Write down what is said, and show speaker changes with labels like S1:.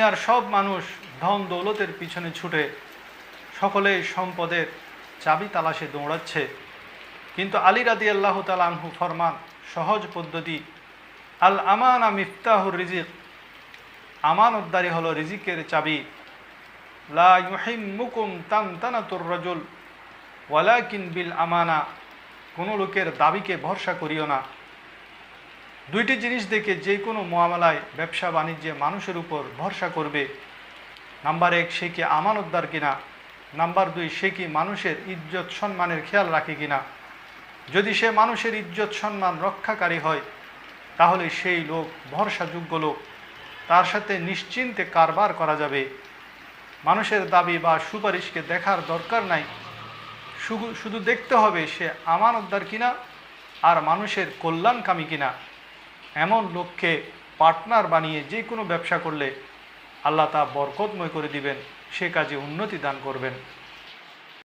S1: দুনিয়ার সব মানুষ ধন দৌলতের পিছনে ছুটে সকলে সম্পদের চাবি তালাশে দৌড়াচ্ছে। কিন্তু আলী রাদি আল্লাহ তালানহু ফরমান, সহজ পদ্ধতি, আল আমানা মিফতাহুর রিজিক। আমানতদারি হলো রিজিকের চাবি। লা ইউহিম্মুকুম তান তানাতুর রজুল, ওয়ালাকিন বিল আমানা। কোনো লোকের দাবিকে ভরসা করিও না। দুইটি জিনিস দেখে যে কোনো মোয়ামেলায় ব্যবসা বাণিজ্যে মানুষের উপর ভরসা করবে। নাম্বার এক, সে কি আমানতদার কিনা? নাম্বার দুই, সে কি মানুষের ইজ্জত সম্মানের খেয়াল রাখে কিনা? যদি সে মানুষের ইজ্জত সম্মান রক্ষাকারী হয়, তাহলে সেই লোক ভরসাযোগ্য লোক। তার সাথে নিশ্চিন্তে কারবার করা যাবে। মানুষের দাবি বা সুপারিশকে দেখার দরকার নাই। শুধু দেখতে হবে সে আমানতদার কিনা আর মানুষের কল্যাণকামী কিনা। এমন লোককে পার্টনার বানিয়ে যে কোনো ব্যবসা করলে আল্লাহ তা বরকতময় করে দিবেন, সে কাজে উন্নতি দান করবেন।